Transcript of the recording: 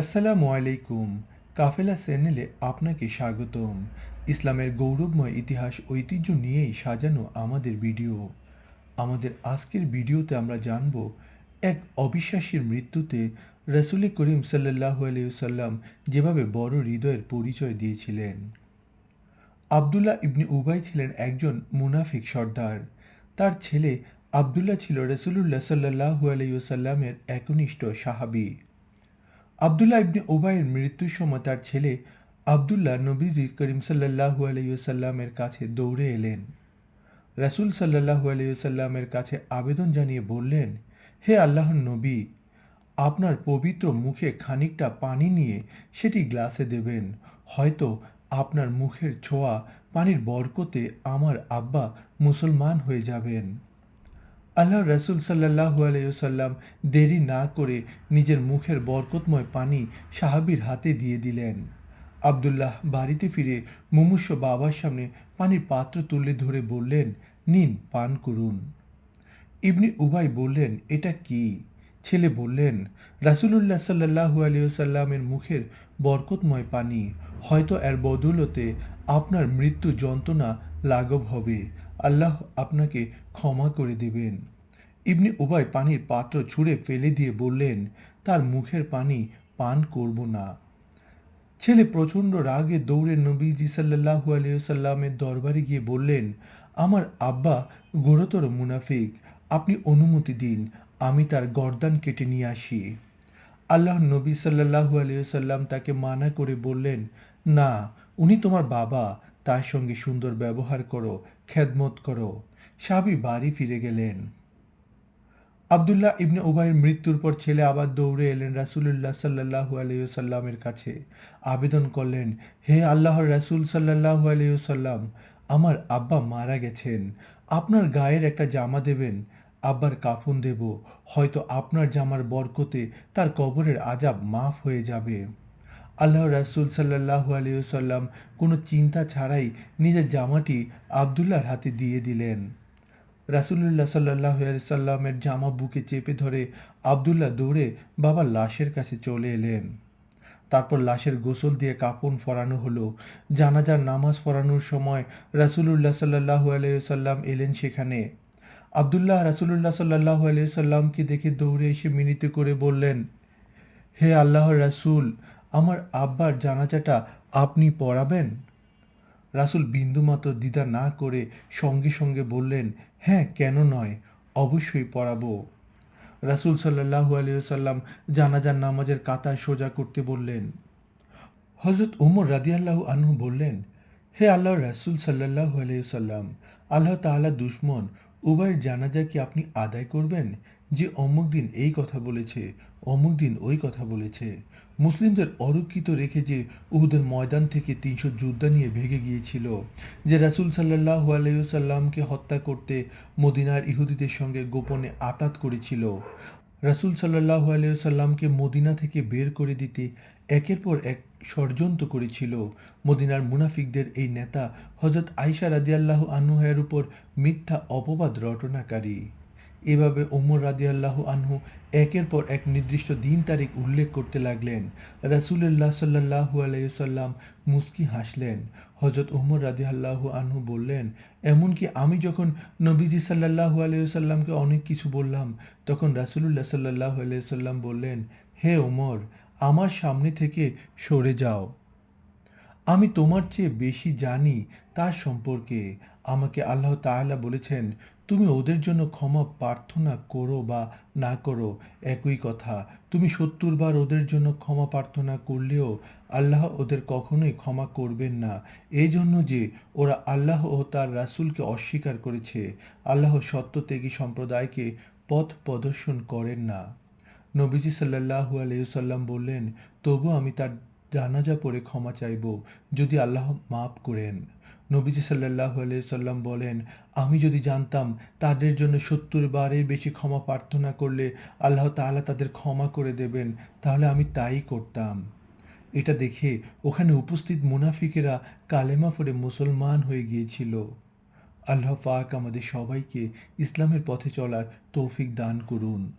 আসসালামু আলাইকুম। কাফেলা চ্যানেলে আপনাকে স্বাগতম। ইসলামের গৌরবময় ইতিহাস, ঐতিহ্য নিয়েই সাজানো আমাদের ভিডিও। আমাদের আজকের ভিডিওতে আমরা জানব এক অবিশ্বাসীর মৃত্যুতে রসুল করিম সাল্লাহ আলিয়াল্লাম যেভাবে বড় হৃদয়ের পরিচয় দিয়েছিলেন। আবদুল্লাহ ইবনি উবাই ছিলেন একজন মুনাফিক সর্দার। তার ছেলে আবদুল্লাহ ছিল রসুলুল্লাহ সাল্লাহু আলাইসাল্লামের একনিষ্ঠ সাহাবি। আবদুল্লাহ ইবনে উবাইয়ের মৃত্যুর সময় তার ছেলে আবদুল্লাহ নবীজি করিম সাল্লাহু আলাইসাল্লামের কাছে দৌড়ে এলেন। রাসুল সাল্লাহু আলাইসাল্লামের কাছে আবেদন জানিয়ে বললেন, হে আল্লাহর নবী, আপনার পবিত্র মুখে খানিকটা পানি নিয়ে সেটি গ্লাসে দেবেন। হয়তো আপনার মুখের ছোঁয়া পানির বরকতে আমার আব্বা মুসলমান হয়ে যাবেন। আল্লাহ রসুল সাল্লাহু আলাইসাল্লাম দেরি না করে নিজের মুখের বরকতময় পানি সাহাবির হাতে দিয়ে দিলেন। আবদুল্লাহ বাড়িতে ফিরে মুমূর্ষ বাবার সামনে পানির পাত্র তুলে ধরে বললেন, নিন, পান করুন। ইবনি উবাই বললেন, এটা কি? ছেলে বললেন, রাসুলুল্লাহ সাল্লাহু আলিয়াল্লামের মুখের বরকতময় পানি, হয়তো এর বদৌলতে আপনার মৃত্যু যন্ত্রণা লাঘব হবে। আল্লাহ আপনাকে ক্ষমা করে দেবেন। ইবনি উবাই পানির পাত্র ছুঁড়ে ফেলে দিয়ে বললেন, তার মুখের পানি পান করব না। ছেলে প্রচণ্ড রাগে দৌড়ে নবীজি সাল্লাহু আলিয়াল্লামের দরবারে গিয়ে বললেন, আমার আব্বা গুরুতর মুনাফিক, আপনি অনুমতি দিন, আমি তার গর্দান কেটে নিয়ে আসি। আল্লাহ নবী সাল্লাহু আলিয়াল্লাম তাকে মানা করে বললেন, না, উনি তোমার বাবা তার সঙ্গে সুন্দর ব্যবহার করো, খেদমত করো। সাবি বাড়ি ফিরে গেলেন। আবদুল্লাহ ইবনে উবাইয়ের মৃত্যুর পর ছেলে আবার দৌড়ে এলেন রাসুলুল্লাহ সাল্লাহু আলিয়াল্লামের কাছে। আবেদন করলেন, হে আল্লাহর রাসুল সাল্লাহু আলিয়াল্লাম আমার আব্বা মারা গেছেন। আপনার গায়ের একটা জামা দেবেন, আব্বার কাফন দেব। হয়তো আপনার জামার বরকতে তার কবরের আজাব মাফ হয়ে যাবে। আল্লাহ রাসুল সাল্লাহু আলিয়াল্লাম কোনো চিন্তা ছাড়াই নিজের জামাটি আবদুল্লাহর হাতে দিয়ে দিলেন। রাসুলুল্লাহ সাল্লাহ সাল্লামের জামা বুকে চেপে ধরে আবদুল্লাহ দৌড়ে বাবা লাশের কাছে চলে এলেন। তারপর লাশের গোসল দিয়ে কাপন পরানো হলো। জানাজার নামাজ পড়ানোর সময় রাসুলুল্লাহ সাল্লাহু আলাইসাল্লাম এলেন সেখানে। আবদুল্লাহ রাসুলুল্লাহ সাল্লাহু আলাইসাল্লামকে দেখে দৌড়ে এসে মিনিত করে বললেন, হে আল্লাহর রাসুল আমার আব্বার জানাজাটা আপনি পড়াবেন? রাসুল বিন্দুমাত্র দ্বিধা না করে সঙ্গে সঙ্গে বললেন হ্যাঁ কেন নয়? অবশ্যই পড়াবো। রাসুল সাল্লাহু আলিয়াল্লাম জানাজার নামাজের কাতায় সোজা করতে বললেন হজরত উমর রাদিয়াল্লাহু আনহু বললেন, হে আল্লাহ রাসুল সাল্লাহু আলিয়াল্লাম আল্লাহ তাআলা দুশ্মন, উভয়ের জানাজা কি আপনি আদায় করবেন? যে অমুক দিন এই কথা বলেছে অমুক দিন ওই কথা বলেছে। মুসলিমদের অরক্ষিত রেখে যে উহুদের ময়দান থেকে তিনশো যোদ্ধা নিয়ে ভেগে গিয়েছিল, যে রাসুল সাল্লাহ আলাইসাল্লামকে হত্যা করতে মদিনার ইহুদিদের সঙ্গে গোপনে আতাত করেছিল। রাসুল সাল্লাহ আলাইসাল্লামকে মদিনা থেকে বের করে দিতে একের পর এক ষড়যন্ত্র করেছিল। মদিনার মুনাফিকদের এই নেতা হজরত আইসা রাদিয়াল্লাহ আনহুয়ের উপর মিথ্যা অপবাদ রটনাকারী। এভাবে ওমর রাদিয়াল্লাহু আনহু একের পর এক নির্দিষ্ট দিন তারিখ উল্লেখ করতে লাগলেন। রাসুলুল্লাহ সাল্লাহু আলাইসাল্লাম মুস্কি হাসলেন। হজরত ওমর রাদিয়াল্লাহু আনহু বললেন, এমনকি আমি যখন নবীজি সাল্লাহু আলাইসাল্লামকে অনেক কিছু বললাম, তখন রাসুলুল্লাহ সাল্লাহু আলাইসাল্লাম বললেন, হে ওমর, আমার সামনে থেকে সরে যাও। আমি তোমার চেয়ে বেশি জানি তার সম্পর্কে। আমাকে আল্লাহ তাআলা বলেছেন তুমি ওদের জন্য ক্ষমা প্রার্থনা করো বা না করো, একই কথা। তুমি সত্তর বার ওদের জন্য ক্ষমা প্রার্থনা করলেও আল্লাহ ওদের কখনোই ক্ষমা করবেন না। এই জন্য যে ওরা আল্লাহ ও তার রাসূলকে অস্বীকার করেছে, আল্লাহ সত্যত্যাগী সম্প্রদায়কে পথ প্রদর্শন করেন না। নবীজি সাল্লাল্লাহু আলাইহি সাল্লাম বললেন, তবু আমি তার জানাজা পড়ে ক্ষমা চাইব, যদি আল্লাহ মাফ করেন। নবীজি সাল্লাহু সাল্লাম বলেন, আমি যদি জানতাম তাদের জন্য সত্তর বারের বেশি ক্ষমা প্রার্থনা করলে আল্লাহ তাআলা তাদের ক্ষমা করে দেবেন, তাহলে আমি তাই করতাম। এটা দেখে ওখানে উপস্থিত মুনাফিকেরা কালেমা পড়ে মুসলমান হয়ে গিয়েছিল। আল্লাহ পাক আমাদের সবাইকে ইসলামের পথে চলার তৌফিক দান করুন।